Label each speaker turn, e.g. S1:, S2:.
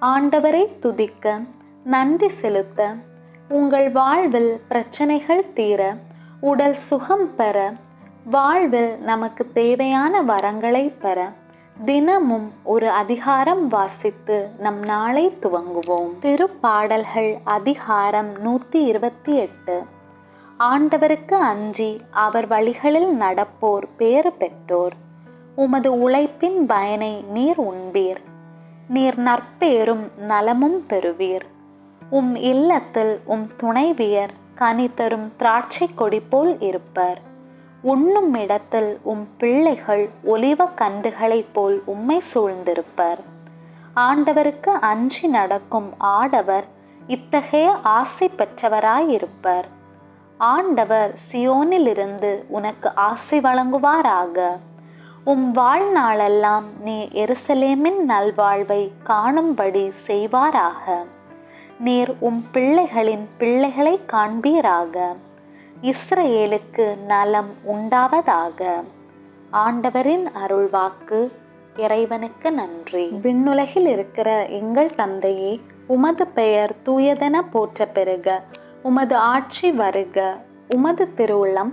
S1: ஆண்டவரை துதிக்க நன்றி செலுத்த உங்கள் வாழ்வில் பிரச்சனைகள் தீர உடல் சுகம் பெற வாழ்வில் நமக்கு தேவையான வரங்களை பெற தினமும் ஒரு அதிகாரம் வாசித்து நம் நாளை துவங்குவோம். திருப்பாடல்கள் அதிகாரம் நூற்றி இருபத்தி எட்டு. ஆண்டவருக்கு அஞ்சி அவர் வழிகளில் நடப்போர் பேறு பெற்றோர். உமது உழைப்பின் பயனை நீர் உண்பீர். நீர் நற்பேரும் நலமும் பெறுவீர். உம் இல்லத்தில் உம் துணைவியர் கனி தரும் திராட்சை கொடி போல் இருப்பர். உண்ணும் இடத்தில் உம் பிள்ளைகள் ஒலிவ கன்றுகளைப் போல் உம்மை சூழ்ந்திருப்பர். ஆண்டவருக்கு அஞ்சி நடக்கும் ஆடவர் இத்தகைய ஆசை பெற்றவராயிருப்பர். ஆண்டவர் சியோனிலிருந்து உனக்கு ஆசை வழங்குவாராக. உம் வாழ்நாளெல்லாம் நீ எருசலேமின் நல்வாழ்வை காணும்படி செய்வாராக. நீர் உம் பிள்ளைகளின் பிள்ளைகளை காண்பீராக. இஸ்ரேலுக்கு நலம் உண்டாவதாக. ஆண்டவரின் அருள்வாக்கு இறைவனுக்கு நன்றி. விண்ணுலகில் இருக்கிற எங்கள் தந்தையே உமது பெயர் தூயதென போற்ற பெருக உமது ஆட்சி வருக. உமது திருவுள்ளம்